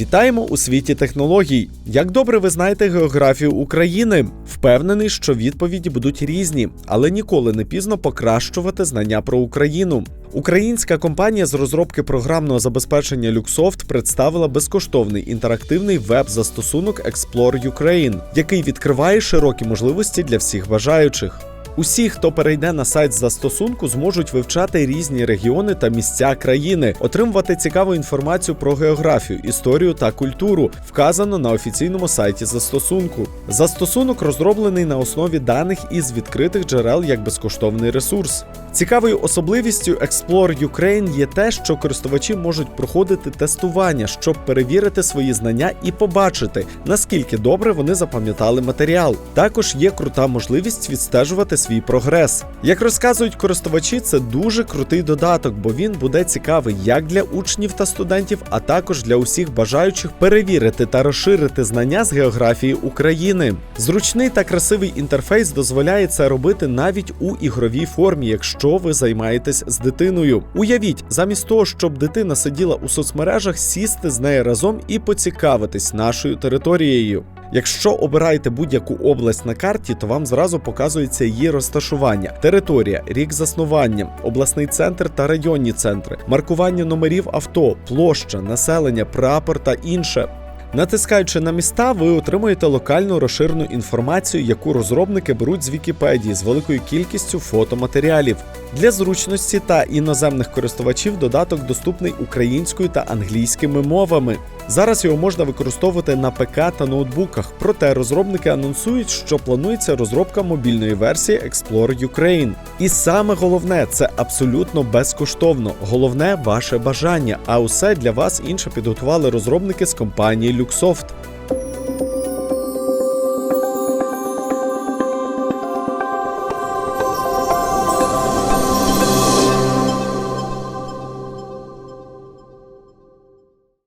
Вітаємо у світі технологій. Як добре ви знаєте географію України? Впевнений, що відповіді будуть різні, але ніколи не пізно покращувати знання про Україну. Українська компанія з розробки програмного забезпечення Luxoft представила безкоштовний інтерактивний веб-застосунок Explore Ukraine, який відкриває широкі можливості для всіх бажаючих. Усі, хто перейде на сайт застосунку, зможуть вивчати різні регіони та місця країни, отримувати цікаву інформацію про географію, історію та культуру, вказано на офіційному сайті застосунку. Застосунок розроблений на основі даних із відкритих джерел як безкоштовний ресурс. Цікавою особливістю Explore Ukraine є те, що користувачі можуть проходити тестування, щоб перевірити свої знання і побачити, наскільки добре вони запам'ятали матеріал. Також є крута можливість відстежувати свій прогрес. Як розказують користувачі, це дуже крутий додаток, бо він буде цікавий як для учнів та студентів, а також для усіх бажаючих перевірити та розширити знання з географії України. Зручний та красивий інтерфейс дозволяє це робити навіть у ігровій формі, якщо ви займаєтесь з дитиною. Уявіть, замість того, щоб дитина сиділа у соцмережах, сісти з нею разом і поцікавитись нашою територією. Якщо обираєте будь-яку область на карті, то вам зразу показується її розташування, територія, рік заснування, обласний центр та районні центри, маркування номерів авто, площа, населення, прапор та інше. Натискаючи на міста, ви отримуєте локальну розширену інформацію, яку розробники беруть з Вікіпедії з великою кількістю фотоматеріалів. Для зручності та іноземних користувачів додаток доступний українською та англійськими мовами. Зараз його можна використовувати на ПК та ноутбуках, проте розробники анонсують, що планується розробка мобільної версії Explore Ukraine. І саме головне це абсолютно безкоштовно. Головне ваше бажання. А усе для вас інше підготували розробники з компанії Luxoft.